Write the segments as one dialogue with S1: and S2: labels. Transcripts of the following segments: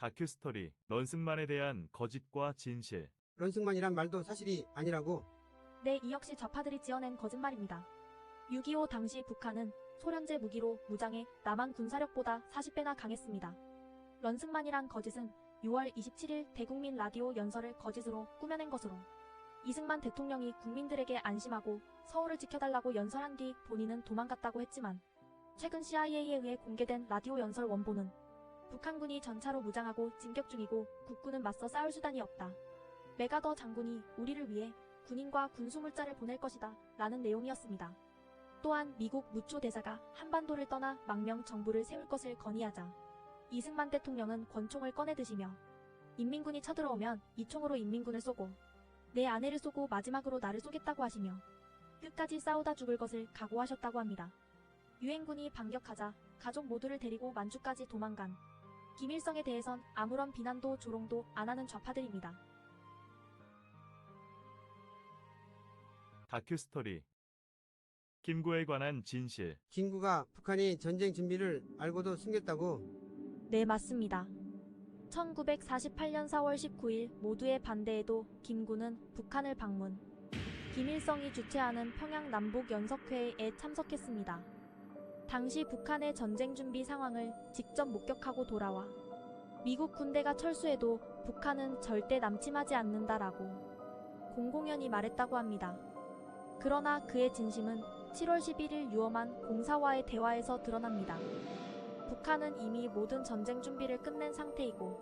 S1: 다큐스토리 런승만에 대한 거짓과 진실
S2: 런승만이란 말도 사실이 아니라고
S3: 네, 이 역시 좌파들이 지어낸 거짓말입니다. 6.25 당시 북한은 소련제 무기로 무장해 남한 군사력보다 40배나 강했습니다. 런승만이란 거짓은 6월 27일 대국민 라디오 연설을 거짓으로 꾸며낸 것으로 이승만 대통령이 국민들에게 안심하고 서울을 지켜달라고 연설한 뒤 본인은 도망갔다고 했지만 최근 CIA에 의해 공개된 라디오 연설 원본은 북한군이 전차로 무장하고 진격 중이고 국군은 맞서 싸울 수단이 없다. 메가더 장군이 우리를 위해 군인과 군수물자를 보낼 것이다. 라는 내용이었습니다. 또한 미국 무초 대사가 한반도를 떠나 망명 정부를 세울 것을 건의하자 이승만 대통령은 권총을 꺼내 드시며 인민군이 쳐들어오면 이 총으로 인민군을 쏘고 내 아내를 쏘고 마지막으로 나를 쏘겠다고 하시며 끝까지 싸우다 죽을 것을 각오하셨다고 합니다. 유엔군이 반격하자 가족 모두를 데리고 만주까지 도망간 김일성에 대해선 아무런 비난도 조롱도 안 하는 좌파들입니다.
S1: 다큐스토리 김구에 관한 진실
S2: 김구가 북한이 전쟁 준비를 알고도 숨겼다고
S3: 네, 맞습니다. 1948년 4월 19일 모두의 반대에도 김구는 북한을 방문. 김일성이 주최하는 평양 남북 연석회의에 참석했습니다. 당시 북한의 전쟁 준비 상황을 직접 목격하고 돌아와 미국 군대가 철수해도 북한은 절대 남침하지 않는다라고 공공연히 말했다고 합니다. 그러나 그의 진심은 7월 11일 유엄한 공사와의 대화에서 드러납니다. 북한은 이미 모든 전쟁 준비를 끝낸 상태이고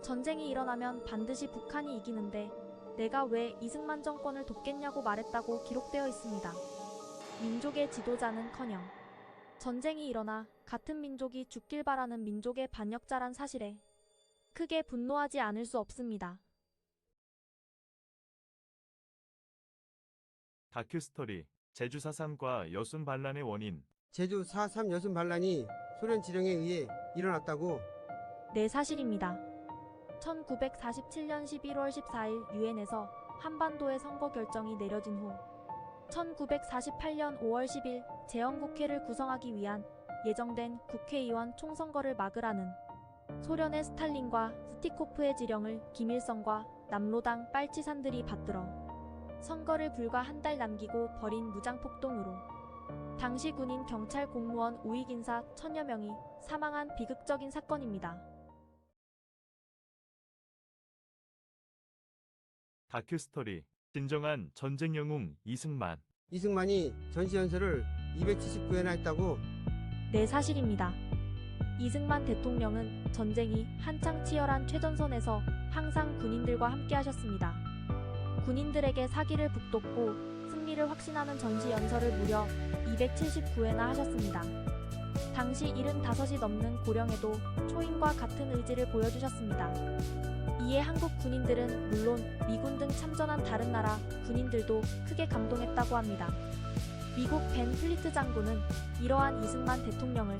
S3: 전쟁이 일어나면 반드시 북한이 이기는데 내가 왜 이승만 정권을 돕겠냐고 말했다고 기록되어 있습니다. 민족의 지도자는커녕 전쟁이 일어나 같은 민족이 죽길 바라는 민족의 반역자란 사실에 크게 분노하지 않을 수 없습니다.
S1: 다큐스토리 제주 4.3과 여순 반란의 원인
S2: 제주 4.3 여순 반란이 소련 지령에 의해 일어났다고
S3: 네, 사실입니다. 1947년 11월 14일 유엔에서 한반도의 선거 결정이 내려진 후 1948년 5월 10일 재헌국회를 구성하기 위한 예정된 국회의원 총선거를 막으라는 소련의 스탈린과 스티코프의 지령을 김일성과 남로당 빨치산들이 받들어 선거를 불과 한 달 남기고 벌인 무장폭동으로 당시 군인 경찰 공무원 우익 인사 천여 명이 사망한 비극적인 사건입니다.
S1: 다큐스토리 진정한 전쟁 영웅 이승만
S2: 이승만이 전시연설을 279회나 했다고
S3: 네, 사실입니다. 이승만 대통령은 전쟁이 한창 치열한 최전선에서 항상 군인들과 함께 하셨습니다. 군인들에게 사기를 북돋고 승리를 확신하는 전시 연설을 무려 279회나 하셨습니다. 당시 75이 넘는 고령에도 초인과 같은 의지를 보여주셨습니다. 이에 한국 군인들은 물론 미군 등 참전한 다른 나라 군인들도 크게 감동했다고 합니다. 미국 벤 플리트 장군은 이러한 이승만 대통령을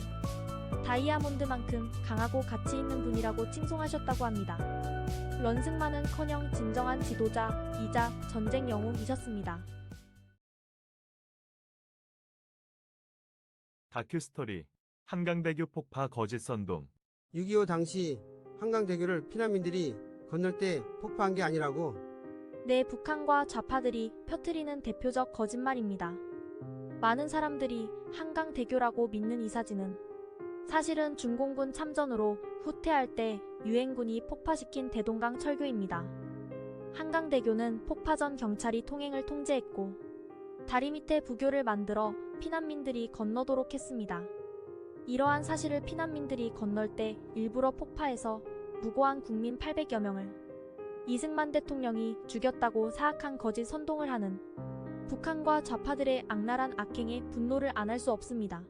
S3: 다이아몬드만큼 강하고 가치 있는 분이라고 칭송하셨다고 합니다. 런승만은 커녕 진정한 지도자이자 전쟁 영웅이셨습니다.
S1: 다큐스토리 한강대교 폭파 거짓 선동
S2: 6.25 당시 한강대교를 피난민들이 건널 때 폭파한 게 아니라고
S3: 내 북한과 좌파들이 펴트리는 대표적 거짓말입니다. 많은 사람들이 한강대교라고 믿는 이 사진은 사실은 중공군 참전으로 후퇴할 때 유엔군이 폭파시킨 대동강 철교입니다. 한강대교는 폭파 전 경찰이 통행을 통제했고 다리 밑에 부교를 만들어 피난민들이 건너도록 했습니다. 이러한 사실을 피난민들이 건널 때 일부러 폭파해서 무고한 국민 800여 명을 이승만 대통령이 죽였다고 사악한 거짓 선동을 하는 북한과 좌파들의 악랄한 악행에 분노를 안 할 수 없습니다.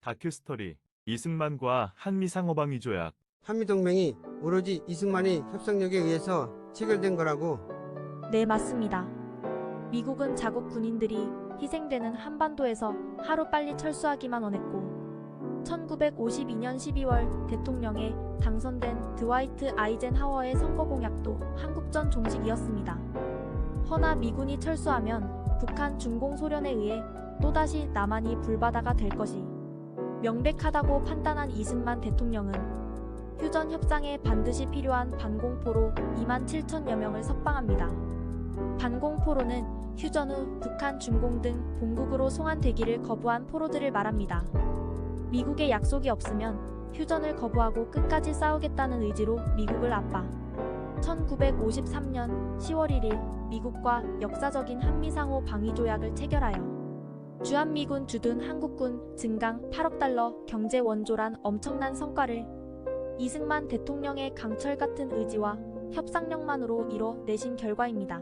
S1: 다큐스토리 이승만과 한미상호방위 조약
S2: 한미동맹이 오로지 이승만의 협상력에 의해서 체결된 거라고
S3: 네, 맞습니다. 미국은 자국 군인들이 희생되는 한반도에서 하루빨리 철수하기만 원했고 1952년 12월 대통령에 당선된 드와이트 아이젠하워의 선거 공약도 한국전 종식이었습니다. 허나 미군이 철수하면 북한 중공 소련에 의해 또다시 남한이 불바다가 될 것이 명백하다고 판단한 이승만 대통령은 휴전 협상에 반드시 필요한 반공포로 2만 7천여 명을 석방합니다. 반공 포로는 휴전 후 북한, 중공 등 본국으로 송환 되기를 거부한 포로들을 말합니다. 미국의 약속이 없으면 휴전을 거부하고 끝까지 싸우겠다는 의지로 미국을 압박. 1953년 10월 1일 미국과 역사적인 한미상호 방위조약을 체결하여 주한미군 주둔 한국군 증강 8억 달러 경제 원조란 엄청난 성과를 이승만 대통령의 강철 같은 의지와 협상력만으로 이뤄내신 결과입니다.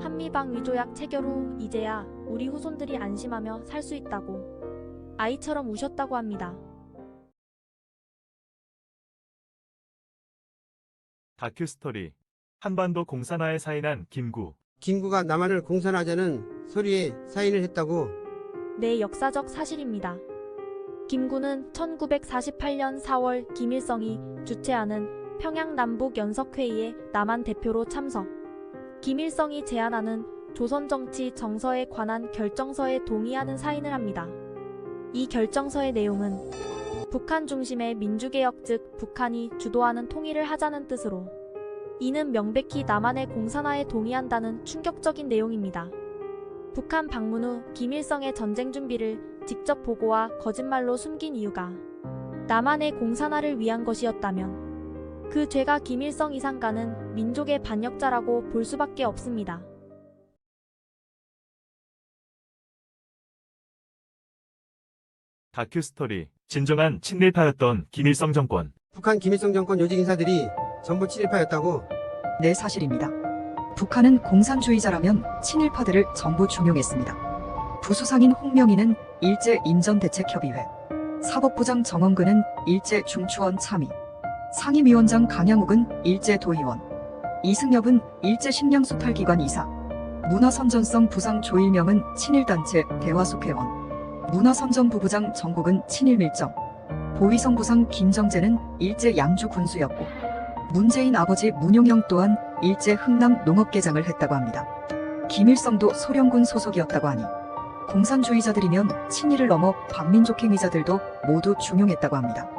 S3: 한미방 위조약 체결 후 이제야 우리 후손들이 안심하며 살 수 있다고 아이처럼 우셨다고 합니다.
S1: 다큐스토리 한반도 공산화에 사인한 김구
S2: 김구가 남한을 공산하자는 소리에 사인을 했다고
S3: 네, 역사적 사실입니다. 김구는 1948년 4월 김일성이 주최하는 평양 남북 연석회의에 남한 대표로 참석. 김일성이 제안하는 조선 정치 정서에 관한 결정서에 동의하는 사인을 합니다. 이 결정서의 내용은 북한 중심의 민주개혁 즉 북한이 주도하는 통일을 하자는 뜻으로 이는 명백히 남한의 공산화에 동의한다는 충격적인 내용입니다. 북한 방문 후 김일성의 전쟁 준비를 직접 보고와 거짓말로 숨긴 이유가 남한의 공산화를 위한 것이었다면 그 죄가 김일성 이상가는 민족의 반역자라고 볼 수밖에 없습니다.
S1: 다큐스토리 진정한 친일파였던 김일성 정권
S2: 북한 김일성 정권 요직 인사들이 전부 친일파였다고
S4: 네, 사실입니다. 북한은 공산주의자라면 친일파들을 전부 중용했습니다. 부수상인 홍명희는 일제 인전대책협의회, 사법부장 정원근은 일제 중추원 참의, 상임위원장 강양욱은 일제 도의원, 이승엽은 일제 식량수탈기관 이사, 문화선전성 부상 조일명은 친일단체 대화숙회원, 문화선전 부부장 정국은 친일밀정, 보위성 부상 김정재는 일제 양주 군수였고, 문재인 아버지 문용영 또한 일제 흥남 농업개장을 했다고 합니다. 김일성도 소련군 소속이었다고 하니 공산주의자들이면 친일을 넘어 반민족 행위자들도 모두 중용했다고 합니다.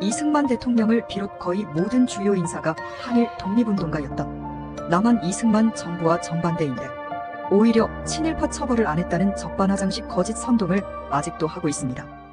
S4: 이승만 대통령을 비롯 거의 모든 주요 인사가 한일 독립운동가였던 남한 이승만 정부와 정반대인데 오히려 친일파 처벌을 안 했다는 적반하장식 거짓 선동을 아직도 하고 있습니다.